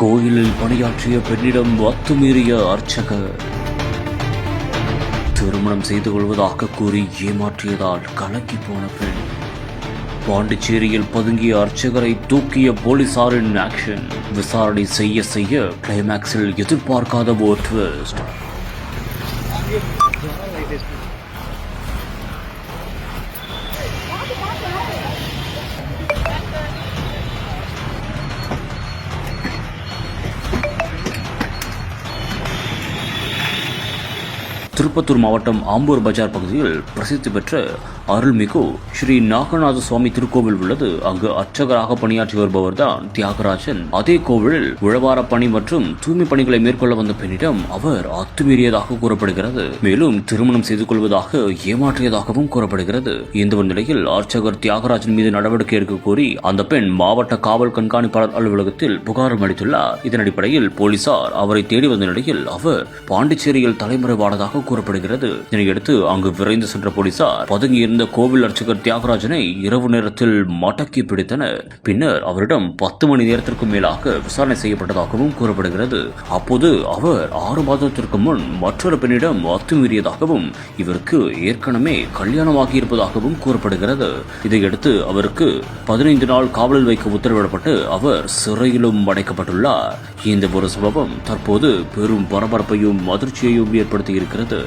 கோயிலில் பணியாற்றிய பெண்ணிடம் அத்துமீறிய அர்ச்சகர் திருமணம் செய்து கொள்வதாக கூறி ஏமாற்றியதால் கலக்கி போன பெண். பாண்டிச்சேரியில் பதுங்கிய அர்ச்சகரை தூக்கிய போலீசாரின் ஆக்ஷன். விசாரணை செய்ய செய்ய கிளைமேக்ஸில் எதிர்பார்க்காத ஓர் ட்விஸ்ட் திருப்பத்தூர் மாவட்டம் ஆம்பூர் பஜார் பகுதியில் பிரசித்தி பெற்ற அருள்மிகு ஸ்ரீ நாகநாத சுவாமி திருக்கோவில் உள்ளது. அங்கு அர்ச்சகராக பணியாற்றி வருபவர் தான் தியாகராஜன். அதே கோவிலில் உழவார பணி மற்றும் தூய்மை பணிகளை மேற்கொள்ள வந்த பெண்ணிடம் அவர் அத்துமீறியதாக கூறப்படுகிறது. மேலும் திருமணம் செய்து கொள்வதாக ஏமாற்றியதாகவும் கூறப்படுகிறது. இந்த நிலையில் அர்ச்சகர் தியாகராஜன் மீது நடவடிக்கை எடுக்க கோரி அந்த பெண் மாவட்ட காவல் கண்காணிப்பாளர் அலுவலகத்தில் புகாரும் அளித்துள்ளார். இதன் அடிப்படையில் போலீசார் அவரை தேடி வந்த நிலையில் அவர் பாண்டிச்சேரியில் தலைமறைவானதாக கூறப்படுகிறது. இதனையடுத்து அங்கு விரைந்து சென்ற போலீசார் பதுங்கியிருந்த கோவில் அர்ச்சகர் தியாகராஜனை இரவு நேரத்தில் மடக்கி பிடித்தனர். பின்னர் அவரிடம் பத்து மணி நேரத்திற்கும் மேலாக விசாரணை செய்யப்பட்டதாகவும் கூறப்படுகிறது. அப்போது அவர் ஆறு மாதத்திற்கு முன் மற்றொரு பெண்ணிடம் அத்துமீறியதாகவும் இவருக்கு ஏற்கனவே கல்யாணமாகி இருப்பதாகவும் கூறப்படுகிறது. இதையடுத்து அவருக்கு பதினைந்து நாள் காவலில் வைக்க உத்தரவிடப்பட்டு அவர் சிறையிலும் அடைக்கப்பட்டுள்ளார். இந்த ஒரு சம்பவம் தற்போது பெரும் பரபரப்பையும் அதிர்ச்சியையும் ஏற்படுத்தியிருக்கிறது.